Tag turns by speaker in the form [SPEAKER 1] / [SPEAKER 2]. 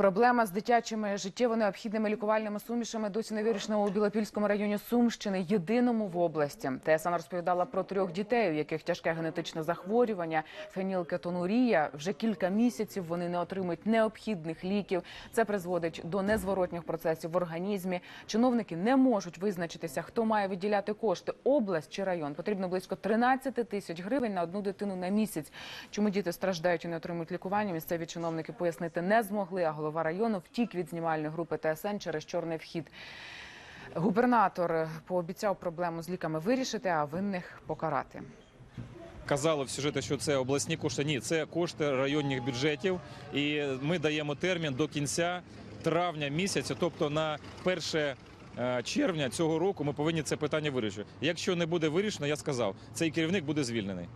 [SPEAKER 1] Проблема з дитячими життєво необхідними лікувальними сумішами досі не вирішена у Білопільському районі Сумщини, єдиному в області. ТСН розповідала про трьох дітей, у яких тяжке генетичне захворювання, фенілкетонурія. Вже кілька місяців вони не отримують необхідних ліків. Це призводить до незворотніх процесів в організмі. Чиновники не можуть визначитися, хто має виділяти кошти, область чи район. Потрібно близько 13 тисяч гривень на одну дитину на місяць. Чому діти страждають і не отримують лікування? Місцеві чиновники пояснити не змогли. А голова району втік від знімальної групи ТСН через чорний вхід. Губернатор пообіцяв проблему з ліками вирішити, а винних покарати.
[SPEAKER 2] Казали в сюжеті, що це обласні кошти. Ні, це кошти районних бюджетів. І ми даємо термін до кінця травня місяця, тобто на 1 е, червня цього року ми повинні це питання вирішити. Якщо не буде вирішено, я сказав, цей керівник буде звільнений.